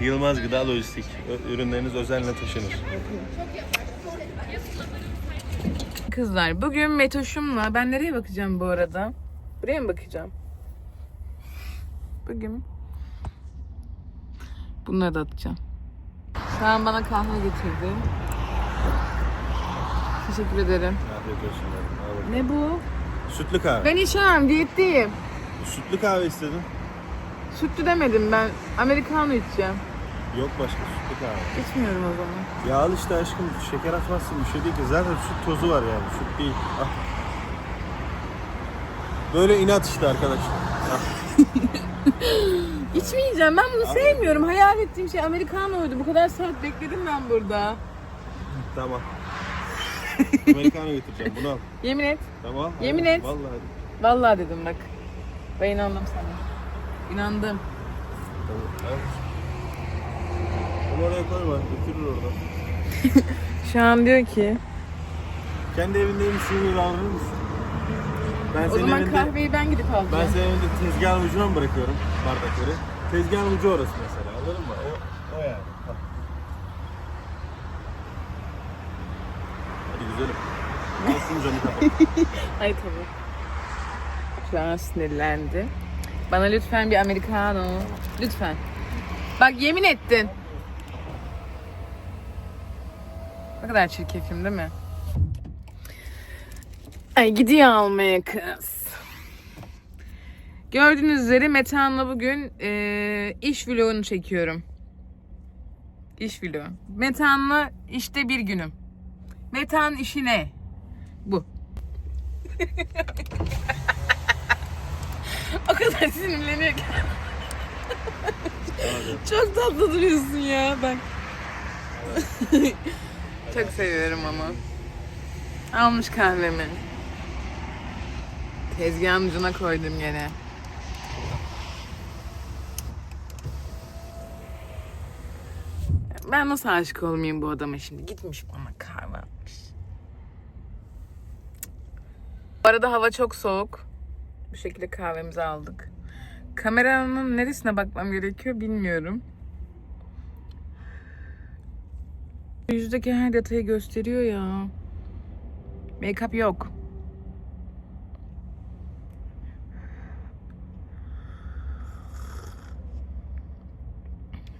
Yılmaz Gıda Lojistik. Ürünleriniz özenle taşınır. Kızlar bugün Metoş'umla ben nereye bakacağım bu arada? Buraya mı bakacağım? Bugün bunları da atacağım. Şu an bana kahve getirdi. Teşekkür ederim. Afiyet olsun. Ne bu? Sütlü kahve. Ben içemem, diyetteyim. Sütlü kahve istedin. Sütlü demedim ben. Americano içeceğim. Yok başka sütlü kahve. İçmiyorum o zaman. Yağlı işte aşkım. Şeker atmazsın bir şey değil ki. Zaten süt tozu var yani. Süt değil. Ah. Böyle inat işte arkadaşlar. Ah. İçmeyeceğim. Ben bunu sevmiyorum. Hayal ettiğim şey Americano'ydu. Bu kadar saat bekledim ben burada. Tamam. Amerikanı götüreceğim. Bunu al. Yemin et. Tamam. Yemin et. Vallahi. Vallahi dedim bak. Ben inandım sana. İnandım. Evet. Bunu oraya koyma. Götürür orada. Şu an diyor ki Kendi evindeymişsin gibi davranır mısın? Ben o senin zaman evinde, kahveyi ben gidip alacağım. ben senin evinde tezgahın ucuna mı bırakıyorum bardakları? Tezgahın ucu orası mesela. Anladın mı? O, o yani. Hadi güzelim. Alsın camı kapat. Ay tabii. Şu an sinirlendi. Bana lütfen bir americano. Lütfen. Bak yemin ettin. Ne kadar çirkefim değil mi? Ay gidiyor almaya kız. Gördüğünüz üzere Metehan'la bugün eee, iş vlogunu çekiyorum. İş vlogu. Metehan'la işte bir günüm. Metehan işi ne? Bu. o kadar sinirleniyor. Çok tatlı duruyorsun ya bak. Çok seviyorum onu. Almış kahvemi. Tezgahın ucuna koydum gene. Ben nasıl aşık olmayayım bu adama şimdi? Gitmiş bana kahve atmış. Bu arada hava çok soğuk. Bu şekilde kahvemizi aldık. Kameranın neresine bakmam gerekiyor bilmiyorum. Yüzdeki her detayı gösteriyor ya. Make-up yok.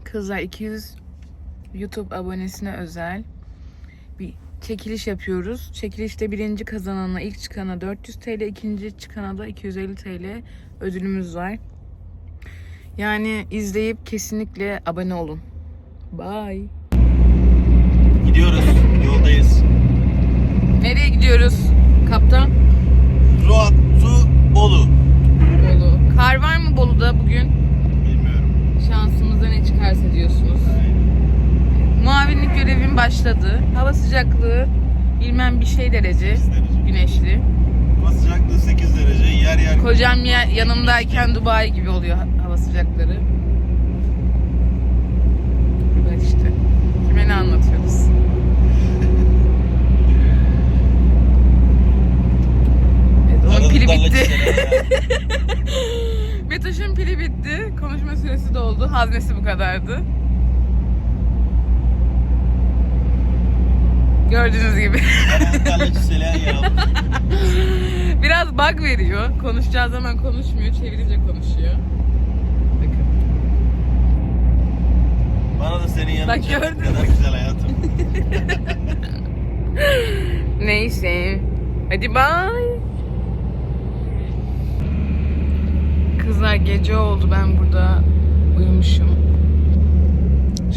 Kızlar 200 YouTube abonesine özel çekiliş yapıyoruz. Çekilişte birinci kazanana, ilk çıkana 400 TL, ikinci çıkana da 250 TL ödülümüz var. Yani izleyip kesinlikle abone olun. Bye. Gidiyoruz. Yoldayız. Nereye gidiyoruz kaptan? Ruat, Su, Bolu. Bolu. Kar var mı Bolu'da bugün? Bilmiyorum. Şansımıza ne çıkarsa diyorsunuz. Başladı. Hava sıcaklığı bilmem bir şey derece. Güneşli. Hava sıcaklığı 8 derece. Yer yer. Kocam ya, yanımdayken Dubai gibi oluyor ha- hava sıcakları. Böyle işte. Kime ne anlatıyoruz? Evet, onun pili bitti. Metoş'un pili bitti. Konuşma süresi doldu. Haznesi bu kadardı. Gördüğünüz gibi. Biraz bug veriyor. Konuşacağı zaman konuşmuyor. Çevirince konuşuyor. Bakın. Bana da senin yanın Bak gördün kadar mü? güzel hayatım. Neyse. Hadi bye. Kızlar gece oldu. Ben burada uyumuşum.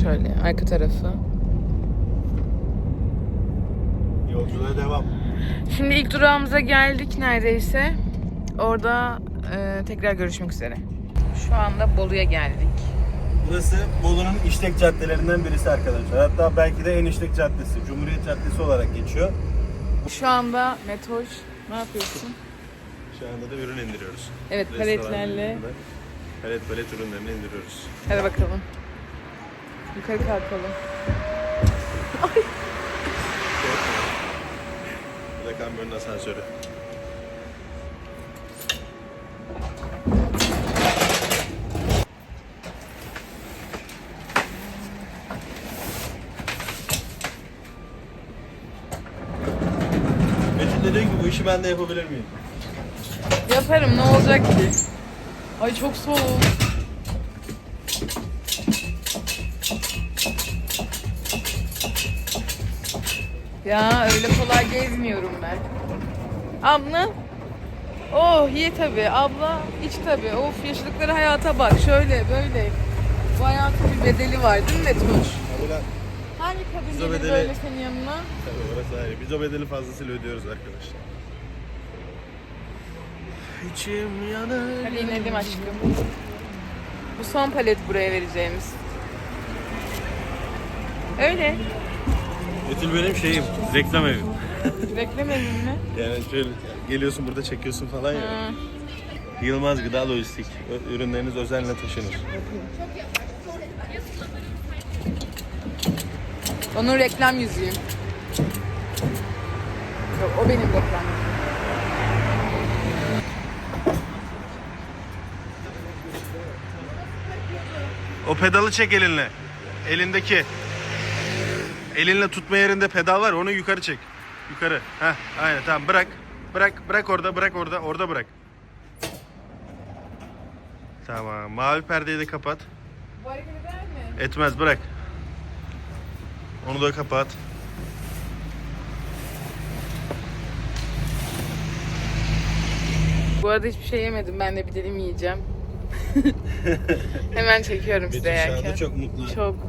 Şöyle arka tarafı. Yolculuğa devam. Şimdi ilk durağımıza geldik neredeyse. Orada e, tekrar görüşmek üzere. Şu anda Bolu'ya geldik. Burası Bolu'nun işlek caddelerinden birisi arkadaşlar. Hatta belki de en işlek caddesi. Cumhuriyet Caddesi olarak geçiyor. Şu anda Metoş ne yapıyorsun? Şu anda da ürün indiriyoruz. Evet paletlerle. Palet palet ürünlerini indiriyoruz. Hadi bakalım. Yukarı kalkalım. Bu kamyonun asansörü. Betül dedi ki bu işi ben de yapabilir miyim? Yaparım ne olacak ki? Ay çok soğuk. Ya öyle kolay gezmiyorum ben. Abla. Oh ye tabi. Abla iç tabi. Of yaşadıkları hayata bak. Şöyle böyle. Bu hayatın bir bedeli var değil mi Betmuş? Abi lan. Hangi kadın Biz o gelir bedeli- böyle senin yanına? Tabii orası ayrı. Biz o bedeli fazlasıyla ödüyoruz arkadaşlar. İçim yanar. Hadi inelim aşkım. Bu son palet buraya vereceğimiz. Öyle. Betül benim şeyim, reklam evim. Beklemedim mi? Yani şöyle geliyorsun burada çekiyorsun falan ya. Ha. Yılmaz Gıda Lojistik. Ürünleriniz özenle taşınır. Onun reklam yüzüğüm. Yok o benim reklam. O pedalı çek elinle. Elindeki. Elinle tutma yerinde pedal var onu yukarı çek. Yukarı. Heh, aynen tamam bırak. Bırak bırak orada bırak orada orada bırak. Tamam mavi perdeyi de kapat. Bu hareket eder mi? Etmez bırak. Onu da kapat. Bu arada hiçbir şey yemedim. Ben de bir dilim yiyeceğim. Hemen çekiyorum size yerken. çok mutlu. Çok.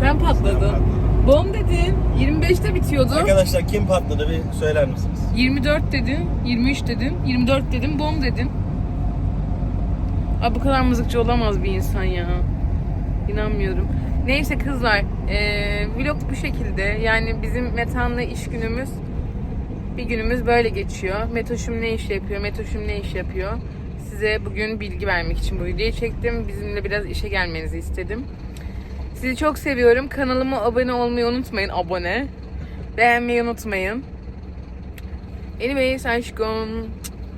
10. Sen patladın. Bom dedin. 25'te bitiyordu. Arkadaşlar kim patladı bir söyler misiniz? 24 dedin, 23 dedin, 24 dedin, bom dedin. Abi bu kadar mızıkçı olamaz bir insan ya. İnanmıyorum. Neyse kızlar, eee vlog bu şekilde. Yani bizim Metan'la iş günümüz, bir günümüz böyle geçiyor. Metoş'um ne iş yapıyor, Metoş'um ne iş yapıyor. Size bugün bilgi vermek için bu videoyu çektim. Bizimle biraz işe gelmenizi istedim. Sizi çok seviyorum. Kanalıma abone olmayı unutmayın. Abone. Beğenmeyi unutmayın. Anyways aşkım.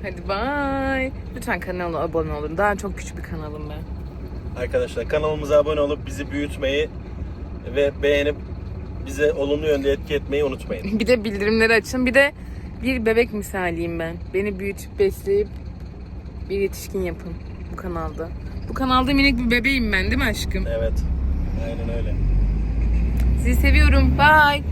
Hadi bye. Lütfen kanala abone olun. Daha çok küçük bir kanalım ben. Arkadaşlar kanalımıza abone olup bizi büyütmeyi ve beğenip bize olumlu yönde etki etmeyi unutmayın. Bir de bildirimleri açın. Bir de bir bebek misaliyim ben. Beni büyütüp besleyip bir yetişkin yapın bu kanalda. Bu kanalda minik bir bebeğim ben değil mi aşkım? Evet. Aynen öyle. Sizi seviyorum. Bye.